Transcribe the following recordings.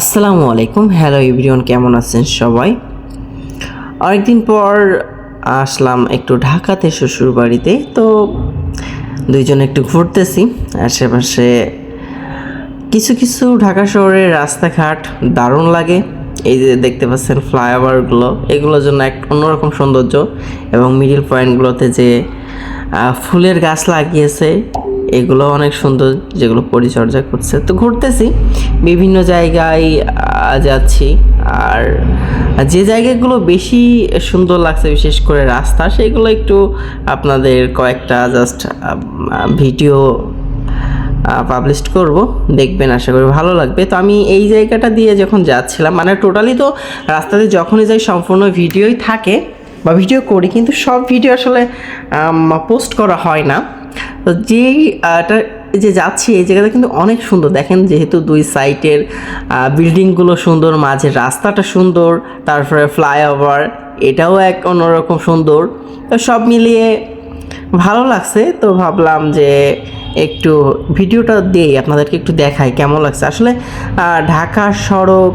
আসসালামু আলাইকুম। Hello everyone কেমন আছেন সবাই? অনেকদিন পর আসলাম একটু ঢাকাতে শ্বশুর বাড়িতে তো দুইজন একটু ঘুরতেছি। আশেপাশে কিছু কিছু ঢাকা শহরের রাস্তাঘাট দারুণ লাগে। এই যে দেখতে পাচ্ছেন ফ্লাইওভারগুলো এগুলোর জন্য এক অন্যরকম সৌন্দর্য। এবং মিডিল পয়েন্টগুলোতে যে ফুলের গাছ লাগিয়েছে এগুলো অনেক সুন্দর যেগুলো পরিচর্যা করছে। তো ঘুরতেছি, বিভিন্ন জায়গায় যাচ্ছি। আর যে জায়গাগুলো বেশি সুন্দর লাগছে, বিশেষ করে রাস্তা, সেগুলো একটু আপনাদের কয়েকটা জাস্ট ভিডিও পাবলিশ করব। দেখবেন, আশা করি ভালো লাগবে। তো আমি এই জায়গাটা দিয়ে যখন যাচ্ছিলাম মানে টোটালি তো রাস্তাতে যখনই যাই, সম্পূর্ণ ভিডিওই থাকে বা ভিডিও করি, কিন্তু সব ভিডিও আসলে পোস্ট করা হয় না। তো যেই আহটা যে যাচ্ছি, এই জায়গাটা কিন্তু অনেক সুন্দর। দেখেন যেহেতু দুই সাইডের বিল্ডিংগুলো সুন্দর মাঝে রাস্তাটা সুন্দর, তারপরে ফ্লাইওভার, এটাও এক অন্যরকম সুন্দর। তো সব মিলিয়ে ভালো লাগছে, তো ভাবলাম যে একটু ভিডিওটা দিই, আপনাদেরকে একটু দেখাই কেমন লাগছে। আসলে ঢাকা সড়ক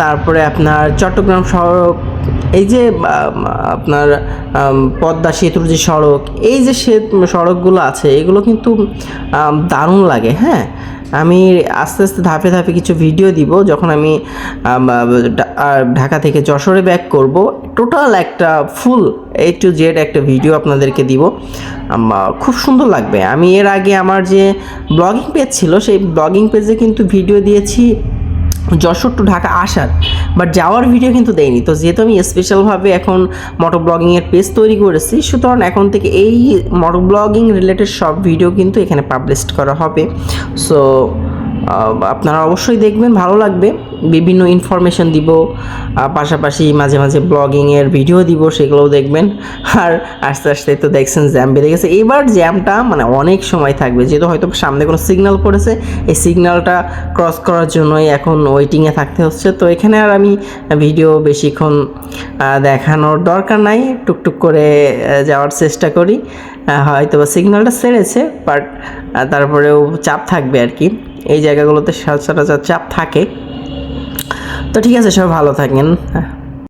তারপরে আপনার চট্টগ্রাম সড়ক, এই যে আপনার পদ্মা সেতুর যে সড়ক, এই যে সে, সড়কগুলো আছে, এগুলো কিন্তু দারুণ লাগে হ্যাঁ? আমি আস্তে আস্তে ধাপে ধাপে কিছু ভিডিও দিব, যখন আমি ঢাকা থেকে যশোরে ব্যাক করব। টোটাল একটা ফুল এ টু জেড একটা ভিডিও আপনাদেরকে দিব। খুব সুন্দর লাগবে। আমি এর আগে আমার যে ব্লগিং পেজ ছিল, সেই ব্লগিং পেজে কিন্তু ভিডিও দিয়েছি যশোর টু ঢাকা আসার বাট যাওয়ার ভিডিও কিন্তু দেয়নি। তো যেহেতু আমি স্পেশালভাবে এখন মোটর ব্লগিংয়ের পেজ তৈরি করেছি, সুতরাং এখন থেকে এই মোটর ব্লগিং রিলেটেড সব ভিডিও কিন্তু এখানে পাবলিশ করা হবে। সো আপনারা অবশ্যই দেখবেন, ভালো লাগবে। বিভিন্ন ইনফরমেশন দিব পাশাপাশি মাঝে মাঝে ব্লগিংয়ের ভিডিও দিব, সেগুলোও দেখবেন। আর আস্তে আস্তে তো দেখছেন জ্যাম বেড়ে গেছে। এবার জ্যামটা মানে অনেক সময় থাকবে, যেহেতু হয়তো সামনে কোনো সিগন্যাল পড়েছে, এই সিগন্যালটা ক্রস করার জন্যই এখন ওয়েটিংয়ে থাকতে হচ্ছে। তো এখানে আর আমি ভিডিও বেশিক্ষণ দেখানোর দরকার নাই। টুকটুক করে যাওয়ার চেষ্টা করি। হয়তো বা সিগন্যালটা সেরেছে বাট তারপরেও চাপ থাকবে আর কি। এই জায়গাগুলোতে সচরাচর চাপ থাকে। তো ঠিক আছে সবাই ভালো থাকেন।